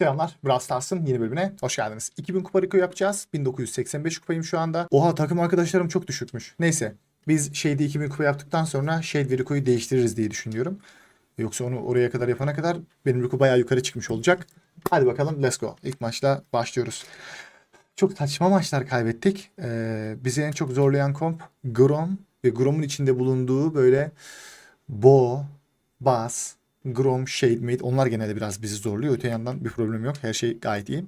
Selamlar. Brawl Stars'ın yeni bölümüne hoş geldiniz. 2000 kupa Rico yapacağız. 1985 kupayım şu anda. Oha takım arkadaşlarım çok düşükmüş. Neyse. Biz şeyde 2000 kupa yaptıktan sonra Shade ve Rico'yu değiştiririz diye düşünüyorum. Yoksa onu oraya kadar yapana kadar benim Rico bayağı yukarı çıkmış olacak. Hadi bakalım let's go. İlk maçla başlıyoruz. Çok saçma maçlar kaybettik. Ee, bizi en çok zorlayan komp Grom ve Grom'un içinde bulunduğu böyle Bo, Buzz, Grom, Shade Mate onlar genelde biraz bizi zorluyor. Öte yandan bir problem yok. Her şey gayet iyi.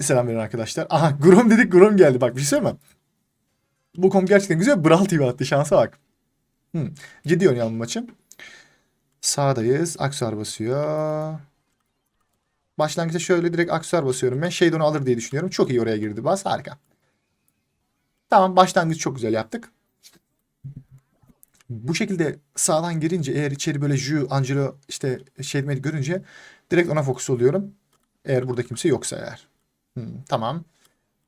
Selam verin arkadaşlar. Aha Grom dedik Grom geldi. Bak bir şey söyleyeyim? Bu komp gerçekten güzel. Brawl TV attı. Şansa bak. Hmm. Ciddi oynayalım maçı. Sağdayız. Aksuar basıyor. Başlangıçta şöyle direkt aksesuar basıyorum ben. Shade onu alır diye düşünüyorum. Çok iyi oraya girdi bas. Harika. Tamam başlangıç çok güzel yaptık. Bu şekilde sağdan girince eğer içeri böyle Ju, Angelo işte Shade Mate görünce direkt ona fokus oluyorum. Eğer burada kimse yoksa eğer. Hmm, tamam.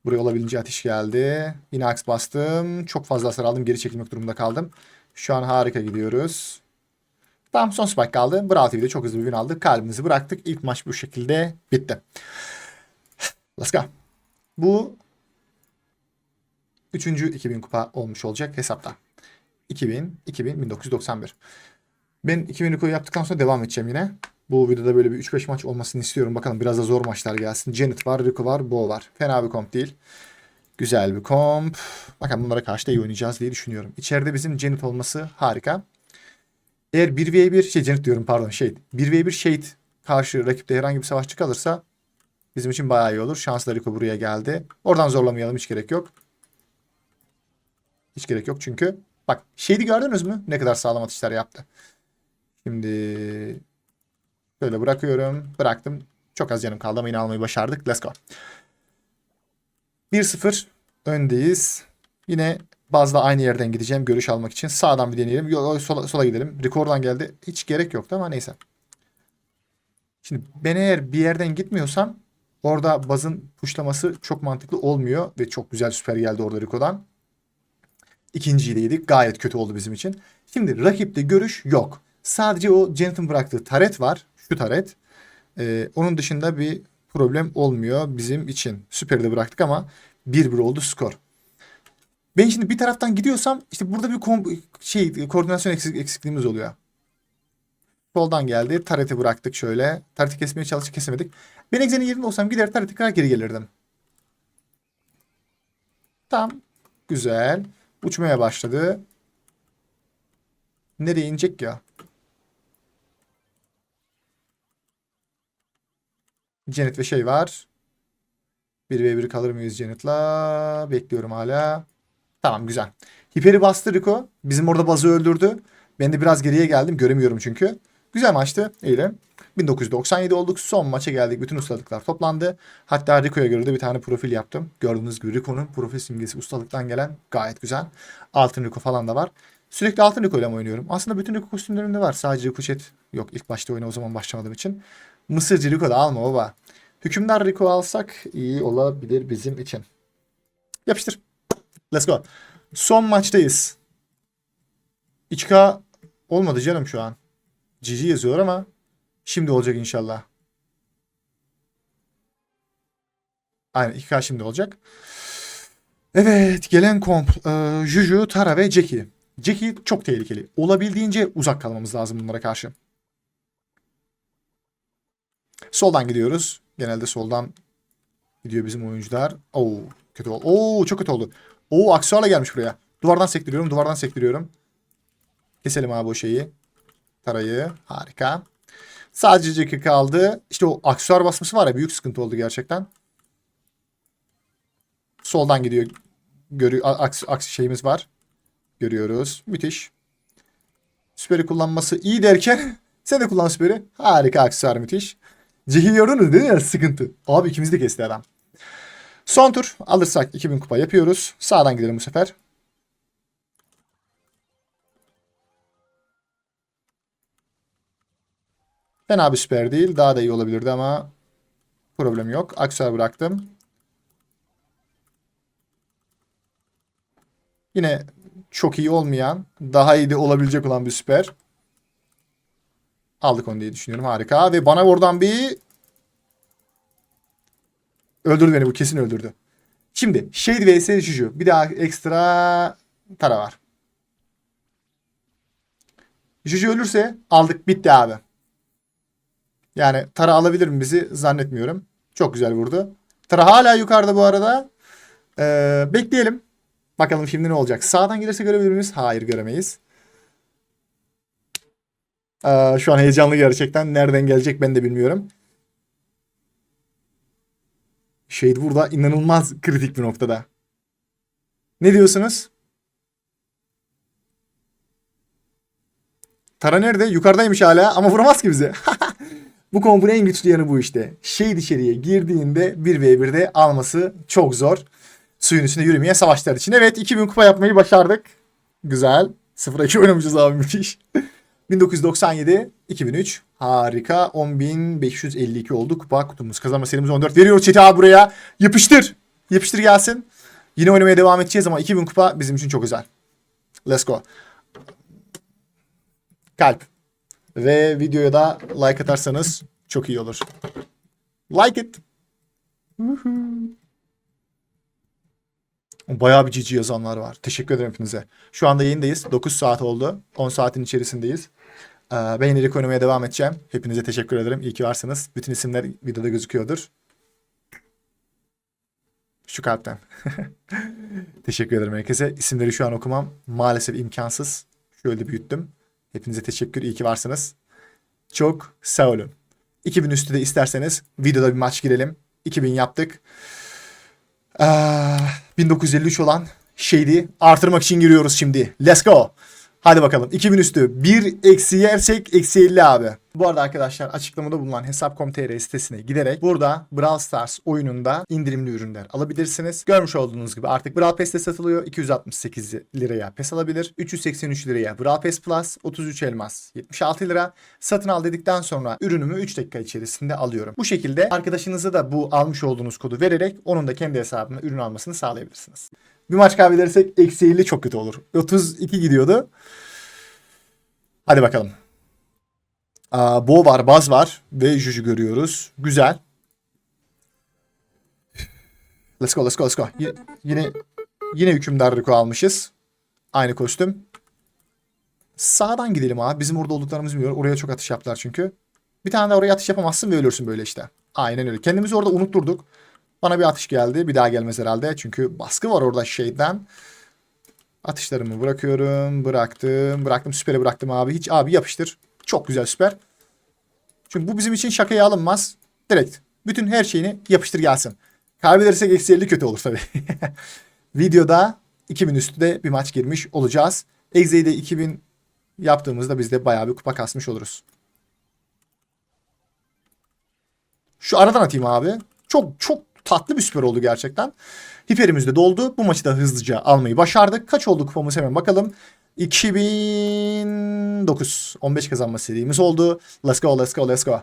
Buraya olabildiğince ateş geldi. Yine aks bastım. Çok fazla hasar aldım. Geri çekilmek durumunda kaldım. Şu an harika gidiyoruz. Tamam son spike kaldı. Brawl TV'de çok hızlı bir win aldık. Kalbimizi bıraktık. İlk maç bu şekilde bitti. Let's go. Bu üçüncü 2000 kupa olmuş olacak hesapta. 2000, 2000, 1991. Ben 2000 kupa yaptıktan sonra devam edeceğim yine. Bu videoda böyle bir 3-5 maç olmasını istiyorum. Bakalım biraz da zor maçlar gelsin. Janet var, Rico var, Bo var. Fena bir komp değil. Güzel bir komp. Bakalım bunlara karşı da iyi oynayacağız diye düşünüyorum. İçeride bizim Janet olması harika. Eğer 1v1 şey Janet diyorum pardon Shade. 1v1 Shade karşı rakipte herhangi bir savaşçı kalırsa bizim için bayağı iyi olur. Şanslı Rico buraya geldi. Oradan zorlamayalım hiç gerek yok. Hiç gerek yok çünkü bak Shade'i gördünüz mü? Ne kadar sağlam atışlar yaptı. Şimdi böyle bırakıyorum. Bıraktım. Çok az canım kaldı ama yine almayı başardık. Let's go. 1-0 öndeyiz. Yine bazda aynı yerden gideceğim görüş almak için. Sağdan bir deneyelim. Yok sola, sola gidelim. Record'dan geldi. Hiç gerek yoktu ama neyse. Şimdi ben eğer bir yerden gitmiyorsam orada bazın puşlaması çok mantıklı olmuyor ve çok güzel süper geldi orada Rico'dan. İkinciyi de yedik. Gayet kötü oldu bizim için. Şimdi rakipte görüş yok. Sadece o Janet'ın bıraktığı taret var. Şu taret. Ee, onun dışında bir problem olmuyor bizim için. Süperi de bıraktık ama 1-1 oldu skor. Ben şimdi bir taraftan gidiyorsam işte burada bir şey koordinasyon eksik- eksikliğimiz oluyor. Soldan geldi. Tareti bıraktık şöyle. Tareti kesmeye çalıştık kesemedik. Ben Exe'nin yerinde olsam gider tareti kırar geri gelirdim. Tamam. Güzel. Uçmaya başladı. Nereye inecek ya? Janet ve şey var. 1v1 kalır mıyız Janet'la? Bekliyorum hala. Tamam güzel. Hiperi bastı Rico. Bizim orada bazı öldürdü. Ben de biraz geriye geldim. Göremiyorum çünkü. Güzel maçtı. İyiydi. 1997 olduk. Son maça geldik. Bütün ustalıklar toplandı. Hatta Rico'ya göre de bir tane profil yaptım. Gördüğünüz gibi Rico'nun profil simgesi ustalıktan gelen gayet güzel. Altın Rico falan da var. Sürekli altın Rico ile oynuyorum? Aslında bütün Rico kostümlerinde var. Sadece Rico Chat yok. ilk başta oyuna o zaman başlamadığım için. Mısırcı Rico da alma baba. Hükümdar Rico alsak iyi olabilir bizim için. Yapıştır. Let's go. Son maçtayız. 2K olmadı canım şu an. GG yazıyor ama şimdi olacak inşallah. Aynen 2K şimdi olacak. Evet gelen komp e, Juju, Tara ve Jackie. Jackie çok tehlikeli. Olabildiğince uzak kalmamız lazım bunlara karşı. Soldan gidiyoruz. Genelde soldan gidiyor bizim oyuncular. Oo kötü oldu. Oo çok kötü oldu. Oo aksuarla gelmiş buraya. Duvardan sektiriyorum, duvardan sektiriyorum. Keselim abi o şeyi. Tarayı. Harika. Sadece Jackie kaldı. İşte o aksuar basması var ya büyük sıkıntı oldu gerçekten. Soldan gidiyor. Görüyor. Aks, aks şeyimiz var. Görüyoruz. Müthiş. Süperi kullanması iyi derken sen de kullan süperi. Harika aksesuar müthiş. Cehi gördünüz değil mi? Sıkıntı. Abi ikimiz de kesti adam. Son tur alırsak 2000 kupa yapıyoruz. Sağdan gidelim bu sefer. Fena bir süper değil. Daha da iyi olabilirdi ama problem yok. Aksesuar bıraktım. Yine çok iyi olmayan, daha iyi de olabilecek olan bir süper. Aldık onu diye düşünüyorum. Harika. Ve bana oradan bir... Öldürdü beni bu. Kesin öldürdü. Şimdi Shade vs Juju. Bir daha ekstra Tara var. Juju ölürse aldık. Bitti abi. Yani Tara alabilir mi bizi? Zannetmiyorum. Çok güzel vurdu. Tara hala yukarıda bu arada. Ee, bekleyelim. Bakalım şimdi ne olacak. Sağdan gelirse görebilir miyiz? Hayır göremeyiz. Ee, şu an heyecanlı gerçekten. Nereden gelecek ben de bilmiyorum. Shade burada inanılmaz kritik bir noktada. Ne diyorsunuz? Tara nerede? Yukarıdaymış hala ama vuramaz ki bize. bu kompun en güçlü yanı bu işte. Shade içeriye girdiğinde 1v1'de alması çok zor. Suyun üstünde yürümeyen savaşlar için. Evet 2000 kupa yapmayı başardık. Güzel. 0'a 2 oynamışız abi müthiş. 1997, 2003. Harika. 10.552 oldu. Kupa kutumuz. Kazanma serimiz 14. Veriyor chat'i abi buraya. Yapıştır. Yapıştır gelsin. Yine oynamaya devam edeceğiz ama 2000 kupa bizim için çok özel. Let's go. Kalp. Ve videoya da like atarsanız çok iyi olur. Like it. Bayağı bir cici yazanlar var. Teşekkür ederim hepinize. Şu anda yayındayız. 9 saat oldu. 10 saatin içerisindeyiz. Ee, ben yine oynamaya devam edeceğim. Hepinize teşekkür ederim. İyi ki varsınız. Bütün isimler videoda gözüküyordur. Şu kalpten. teşekkür ederim herkese. İsimleri şu an okumam maalesef imkansız. Şöyle büyüttüm. Hepinize teşekkür. İyi ki varsınız. Çok sağ olun. 2000 üstü de isterseniz videoda bir maç girelim. 2000 yaptık. Ah, 1953 olan şeydi. Artırmak için giriyoruz şimdi. Let's go. Hadi bakalım. 2000 üstü. 1 eksi yersek eksi 50 abi. Bu arada arkadaşlar açıklamada bulunan hesap.com.tr sitesine giderek burada Brawl Stars oyununda indirimli ürünler alabilirsiniz. Görmüş olduğunuz gibi artık Brawl Pass'te satılıyor. 268 liraya PES alabilir. 383 liraya Brawl Pass Plus, 33 elmas, 76 lira. Satın al dedikten sonra ürünümü 3 dakika içerisinde alıyorum. Bu şekilde arkadaşınıza da bu almış olduğunuz kodu vererek onun da kendi hesabına ürün almasını sağlayabilirsiniz. Bir maç kaybedersek eksi 50 çok kötü olur. 32 gidiyordu. Hadi bakalım. Aa, Bo var, Baz var ve Juju görüyoruz. Güzel. Let's go, let's go, let's go. Y- yine yine hükümdar Rico almışız. Aynı kostüm. Sağdan gidelim abi. Bizim orada olduklarımızı bilmiyor. Oraya çok atış yaptılar çünkü. Bir tane de oraya atış yapamazsın ve ölürsün böyle işte. Aynen öyle. Kendimizi orada unutturduk. Bana bir atış geldi. Bir daha gelmez herhalde. Çünkü baskı var orada şeyden. Atışlarımı bırakıyorum. Bıraktım. Bıraktım. Süperi bıraktım abi. Hiç abi yapıştır. Çok güzel süper. Çünkü bu bizim için şakaya alınmaz. Direkt. Bütün her şeyini yapıştır gelsin. Kaybedersek eksi 50 kötü olur tabii. Videoda 2000 üstü de bir maç girmiş olacağız. Exe'de 2000 yaptığımızda biz de bayağı bir kupa kasmış oluruz. Şu aradan atayım abi. Çok çok tatlı bir süper oldu gerçekten. Hiperimiz de doldu. Bu maçı da hızlıca almayı başardık. Kaç oldu kupamız hemen bakalım. 2009. 15 kazanma serimiz oldu. Let's go, let's go, let's go.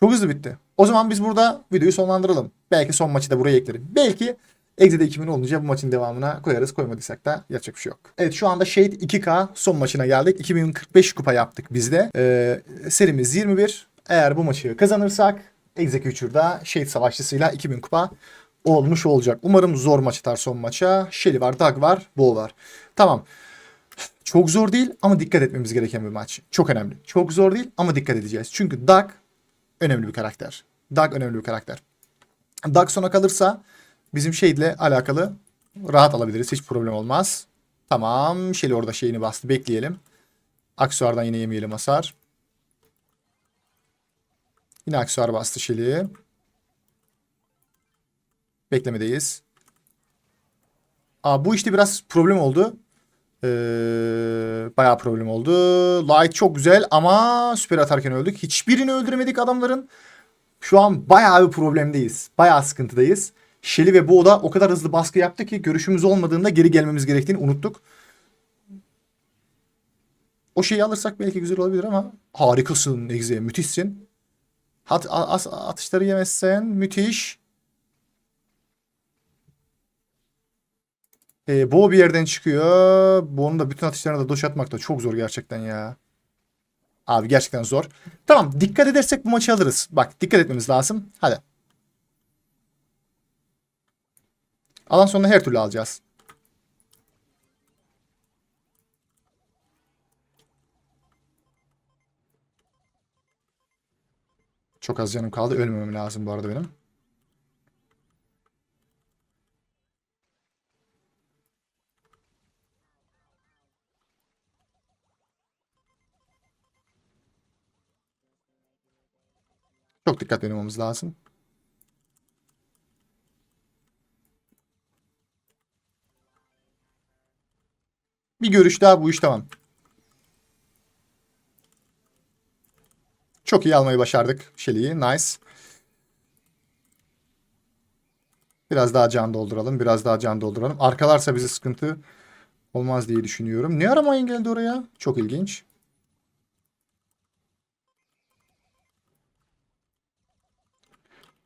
Çok hızlı bitti. O zaman biz burada videoyu sonlandıralım. Belki son maçı da buraya eklerim. Belki Exe'de 2000 olunca bu maçın devamına koyarız. Koymadıysak da yapacak bir şey yok. Evet şu anda Shade 2K son maçına geldik. 2045 kupa yaptık biz de. Ee, serimiz 21. Eğer bu maçı kazanırsak Executor'da Shade savaşçısıyla 2000 kupa olmuş olacak. Umarım zor maç atar son maça. Shelly var, Doug var, Bo var. Tamam. Çok zor değil ama dikkat etmemiz gereken bir maç. Çok önemli. Çok zor değil ama dikkat edeceğiz. Çünkü Doug önemli bir karakter. Doug önemli bir karakter. Doug sona kalırsa bizim Shade'le alakalı rahat alabiliriz. Hiç problem olmaz. Tamam. Shelly orada şeyini bastı. Bekleyelim. Aksuardan yine yemeyelim hasar. Yine aksuar bastı Shelly. Beklemedeyiz. Aa, bu işte biraz problem oldu. Ee, bayağı problem oldu. Light çok güzel ama süper atarken öldük. Hiçbirini öldüremedik adamların. Şu an bayağı bir problemdeyiz. Bayağı sıkıntıdayız. Shelly ve Bo da o kadar hızlı baskı yaptı ki görüşümüz olmadığında geri gelmemiz gerektiğini unuttuk. O şeyi alırsak belki güzel olabilir ama harikasın Egze. Müthişsin. At, at, atışları yemezsen müthiş. E, Bo bir yerden çıkıyor. Bo'nun da bütün atışlarına da doş atmak da çok zor gerçekten ya. Abi gerçekten zor. Tamam dikkat edersek bu maçı alırız. Bak dikkat etmemiz lazım. Hadi. Alan sonunda her türlü alacağız. Çok az canım kaldı. Ölmemem lazım bu arada benim. Çok dikkatli oynamamız lazım. Bir görüş daha bu iş tamam. Çok iyi almayı başardık Shelly'yi. Nice. Biraz daha can dolduralım. Biraz daha can dolduralım. Arkalarsa bize sıkıntı olmaz diye düşünüyorum. Ne ara mayın geldi oraya? Çok ilginç.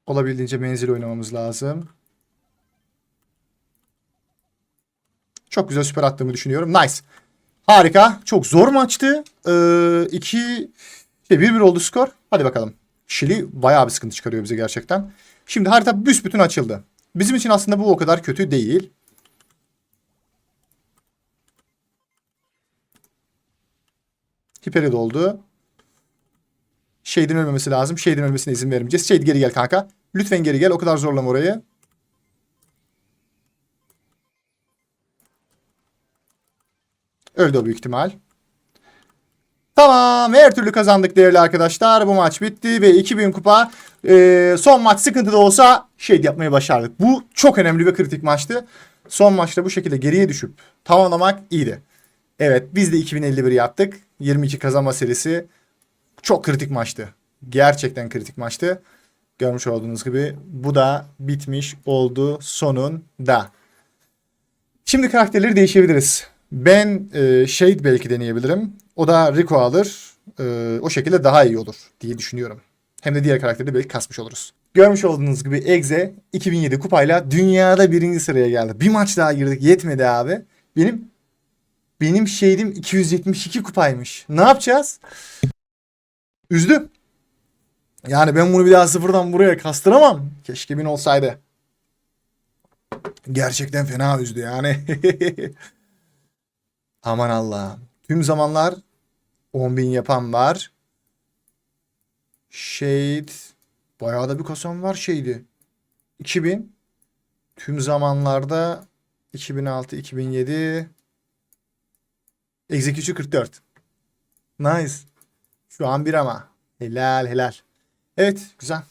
Olabildiğince menzil oynamamız lazım. Çok güzel süper attığımı düşünüyorum. Nice. Harika. Çok zor maçtı. 2 şey 1-1 oldu skor. Hadi bakalım. Şili bayağı bir sıkıntı çıkarıyor bize gerçekten. Şimdi harita büsbütün açıldı. Bizim için aslında bu o kadar kötü değil. Hiperi doldu. Shade'in ölmemesi lazım. Shade'in ölmesine izin vermeyeceğiz. Shade geri gel kanka. Lütfen geri gel. O kadar zorlama orayı. Öldü o büyük ihtimal. Tamam her türlü kazandık değerli arkadaşlar. Bu maç bitti ve 2000 kupa e, son maç sıkıntı da olsa şey yapmayı başardık. Bu çok önemli ve kritik maçtı. Son maçta bu şekilde geriye düşüp tamamlamak iyiydi. Evet biz de 2051 yaptık. 22 kazanma serisi çok kritik maçtı. Gerçekten kritik maçtı. Görmüş olduğunuz gibi bu da bitmiş oldu sonunda. Şimdi karakterleri değişebiliriz. Ben e, Shade belki deneyebilirim. O da Rico alır. E, o şekilde daha iyi olur diye düşünüyorum. Hem de diğer karakteri belki kasmış oluruz. Görmüş olduğunuz gibi Exe 2007 kupayla dünyada birinci sıraya geldi. Bir maç daha girdik yetmedi abi. Benim benim Shade'im 272 kupaymış. Ne yapacağız? Üzdü. Yani ben bunu bir daha sıfırdan buraya kastıramam. Keşke bin olsaydı. Gerçekten fena üzdü yani. Aman Allah'ım. Tüm zamanlar 10.000 yapan var. Shade. Bayağı da bir kasam var şeydi. 2000. Tüm zamanlarda 2006, 2007. Execution 44. Nice. Şu an bir ama. Helal helal. Evet güzel.